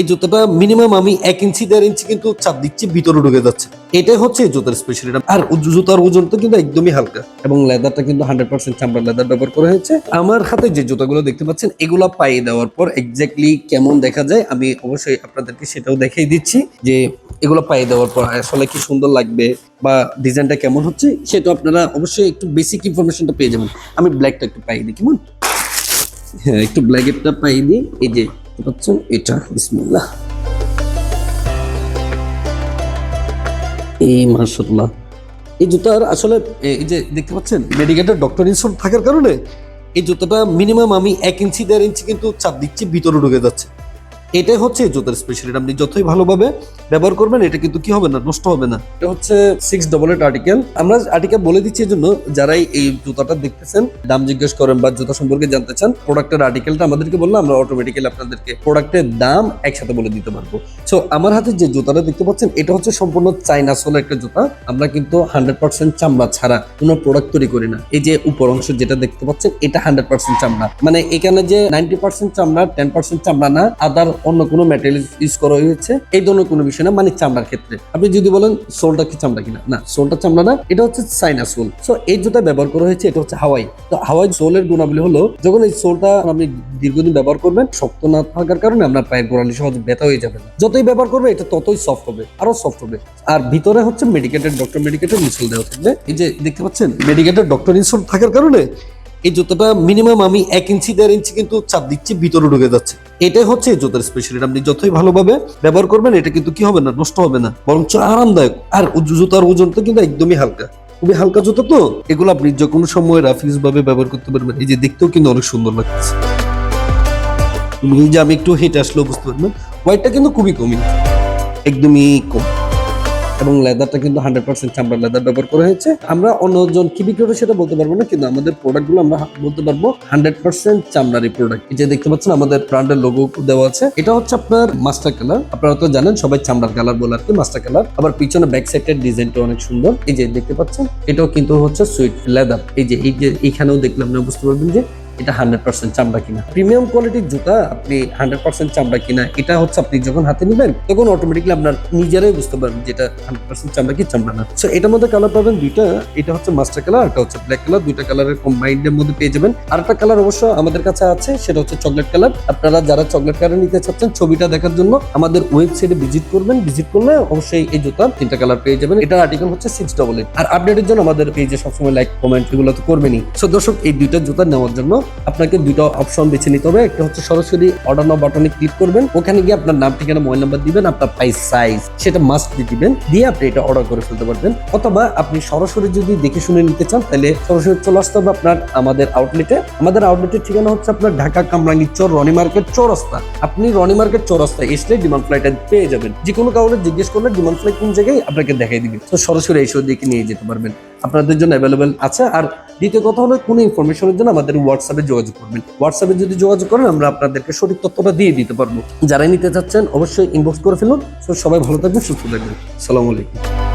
এই জুতাটা মিনিমাম আমি এক ইঞ্চি, দেড় ইঞ্চি কিন্তু চাপ দিচ্ছি, ভিতরে ঢুকে যাচ্ছে। এটাই হচ্ছে এই জুতার স্পেশালিটি আর জুতার ওজন তো কিন্তু একদমই হালকা। এবং লেদারটা কিন্তু হান্ড্রেড পার্সেন্ট চামড়ার লেদার ব্যবহার করা হয়েছে। আমার হাতে যে জুতাগুলো দেখতে পাচ্ছেন, এগুলো পায়ে দেওয়ার পর এক্স্যাক্টলি কেমন দেখা যায়, আমি অবশ্যই আপনাদেরকে সেটাও দেখিয়ে দিচ্ছি যে এগুলো পায়ে দেওয়ার পর আসলে কি সুন্দর লাগবে বা ডিজাইনটা কেমন হচ্ছে, সেটা আপনারা অবশ্যই একটু বেসিক ইনফরমেশনটা পেয়ে যাবেন। আমি ব্ল্যাকটা একটু পাই দিই, কেমন? হ্যাঁ একটু ব্ল্যাকেটটা পাই দিই। এই যে দেখতে পাচ্ছেন, এটা বিসমুল্লাহ। এই মার্শাল্লাহ এই জুতার আসলে এই যে দেখতে পাচ্ছেন, মেডিকেটের ডক্টর ইনসোল থাকার কারণে এই জুতাটা মিনিমাম আমি এক ইঞ্চি, দেড় ইঞ্চি কিন্তু চাপ দিচ্ছি, ভিতরে ঢুকে যাচ্ছে। এটাই হচ্ছে এই জুতার স্পেশালিটি আপনি যতই ভালোভাবে ব্যবহার করবেন, এটা কিন্তু কি হবে না, নষ্ট হবে না। এটা হচ্ছে সিক্স ডবল এইট আর্টিকেল আমরা আর্টিকেল বলে দিচ্ছি এই জন্য যারাই এই জুতাটা দেখতেছেন, দাম জিজ্ঞেস করেন বা জুতা সম্পর্কে জানতে চান প্রোডাক্টের আর্টিকেলটা আমাদেরকে বললে আমরা অটোমেটিক্যালি আপনাদেরকে প্রোডাক্টের দাম একসাথে বলে দিতে পারব। সো আমার হাতে যে জুতাটা দেখতে পাচ্ছেন, এটা হচ্ছে সম্পূর্ণ চাইনা সোলের একটা জুতা। আমরা কিন্তু হান্ড্রেড পার্সেন্ট চামড়া ছাড়া কোনো প্রোডাক্ট তৈরি করি না। এই যে উপর অংশ যেটা দেখতে পাচ্ছেন, এটা হান্ড্রেড পার্সেন্ট চামড়া। মানে এখানে যে নাইনটি পার্সেন্ট চামড়া টেন পার্সেন্ট চামড়া না আদার অন্য কোনো ম্যাটেরিয়াল ইউজ করা হয়েছে, এই ধরনের কোনো বিষয় না মানে চামড়ার ক্ষেত্রে। আপনি যদি বলেন, সোলটা কি চামড়া কিনা? না, সোলটা চামড়া না, এটা হচ্ছে চাইনা সোল সো এই জুতা ব্যবহার করা হয়েছে, এটা হচ্ছে হাওয়াই। তো হাওয়াই সোলের গুণাবলী হলো, যখন এই সোলটা আপনি দীর্ঘদিন ব্যবহার করবেন, শক্ত না থাকার কারণে আপনার পায়ের গোড়ালি সহজে ব্যথা হয়ে যাবে না। যতই ব্যবহার করবে, এটা ততই সফট হবে, আরও সফট হবে। আর ভিতরে হচ্ছে মেডিকেটেড ডক্টর মেডিকেটেড ইনসোল দেওয়া থাকবে। এই যে দেখতে পাচ্ছেন মেডিকেটেড ডক্টর ইনসোল থাকার কারণে এই জুতোটা মিনিমাম আমি এক ইঞ্চি দেড় ইঞ্চি কিন্তু চাপ দিচ্ছি, ভিতরে ঢুকে যাচ্ছে। এটাই হচ্ছে এই জুতার স্পেশালিটি আপনি যতই ভালোভাবে ব্যবহার করবেন, এটা কিন্তু কি হবে না, নষ্ট হবে না, বরঞ্চ আরামদায়ক। আর জুতার ওজন তো কিন্তু একদমই হালকা। খুবই হালকা জুতো তো, এগুলো আপনি যে কোনো সময় রাফিজ ভাবে ব্যবহার করতে পারবেন। এই যে দেখতেও কিন্তু অনেক সুন্দর লাগছে। এই যে আমি একটু হেঁটে আসলেও বুঝতে পারবেন হোয়াইটটা কিন্তু খুবই কমই। একদমই কম। এবং লেদারটা কিন্তু হান্ড্রেড পার্সেন্ট চামড়ার লেদার ব্যবহার করা হয়েছে। আমরা অন্যজন কি বিক্রি করে সেটা বলতে পারব না, কিন্তু আমাদের প্রোডাক্টগুলো আমরা বলতে পারব হান্ড্রেড পার্সেন্ট চামড়ারই প্রোডাক্ট যে দেখতে পাচ্ছেন, আমাদের ব্র্যান্ডের লোগো দেওয়া আছে। এটা হচ্ছে আপনার মাস্টার কালার আপনারা তো জানেন, সবাই চামড়ার কালার বলে আর কি মাস্টার কালার আবার পিছনে ব্যাক সাইডের ডিজাইনটা অনেক সুন্দর। এই যে দেখতে পাচ্ছেন, এটাও কিন্তু হচ্ছে সুইট লেদার এই যে এই যে, এইখানেও দেখলে আপনি বুঝতে পারবেন যে এটা হান্ড্রেড পার্সেন্ট চামড়া কিনা। প্রিমিয়াম কোয়ালিটির জুতা আপনি হান্ড্রেড পার্সেন্ট চামড়া কিনা, এটা হচ্ছে আপনি যখন হাতে নেবেন, তখন অটোমেটিকলি আপনার নিজেরাই বুঝতে পারবেন যেটা হান্ড্রেড পার্সেন্ট চামড়া কি চামড়া না। সো এটার মধ্যে কালার পাবেন দুইটা, এটা হচ্ছে মাস্টার কালার এটা হচ্ছে ব্ল্যাক কালার দুইটা কালারের কম্বাইন্ডের মধ্যে পেয়ে যাবেন। আর একটা কালার অবশ্য আমাদের কাছে আছে, সেটা হচ্ছে চকলেট কালার আপনারা যারা চকলেট কালার নিতে চাচ্ছেন, ছবিটা দেখার জন্য আমাদের ওয়েবসাইটে ভিজিট করবেন। ভিজিট করলে অবশ্যই এই জুতার তিনটা কালার পেয়ে যাবেন। এটার আর্টিকেল হচ্ছে সিক্স ডবল এইট আর আপডেটের জন্য আমাদের পেজে সবসময় লাইক কমেন্ট এগুলো তো করবেনই। সো দর্শক, এই দুইটা জুতা নেওয়ার জন্য আপনাকে দুইটা অপশন বেছে নিতে হবে। একটা হচ্ছে সরাসরি অর্ডার নাও বাটনে ক্লিক করবেন। ওখানে গিয়ে আপনার নাম, ঠিকানা মোবাইল নাম্বার দিবেন, আপনার প্রাইস সাইজ সেটা মাস্ট দিবেন। দিয়ে আপনি এটা অর্ডার করে ফেলতে পারবেন। অথবা আপনি সরাসরি যদি দেখে শুনে নিতে চান, তাহলে সরাসরি চলে আসতে হবে আপনার আমাদের আউটলেটে আমাদের আউটলেটের ঠিকানা হচ্ছে আপনার ঢাকা কামরাঙ্গি চর, রনি মার্কেট চৌরাস্তা। আপনি রনি মার্কেট চৌরাস্তা এসলে ডিমান্ড ফ্লাইটে পেয়ে যাবেন। যে কোনো কাউকে জিজ্ঞেস করলে ডিমান্ড ফ্লাইট কোন জায়গায়, আপনাকে দেখাই দিবে। তো সরাসরি এসে দিকে নিয়ে যেতে পারবেন। আপনাদের জন্য অ্যাভেলেবেল আছে। আর দ্বিতীয় কথা হলো কোনো ইনফরমেশনের জন্য আমাদের হোয়াটসঅ্যাপে যোগাযোগ করবেন। হোয়াটসঅ্যাপে যদি যোগাযোগ করেন, আমরা আপনাদেরকে সঠিক তথ্যটা দিয়ে দিতে পারব। যারাই নিতে চাচ্ছেন, অবশ্যই ইনবক্স করে ফেলুন। সবাই ভালো থাকবেন, সুস্থ থাকবেন। সালাম আলাইকুম।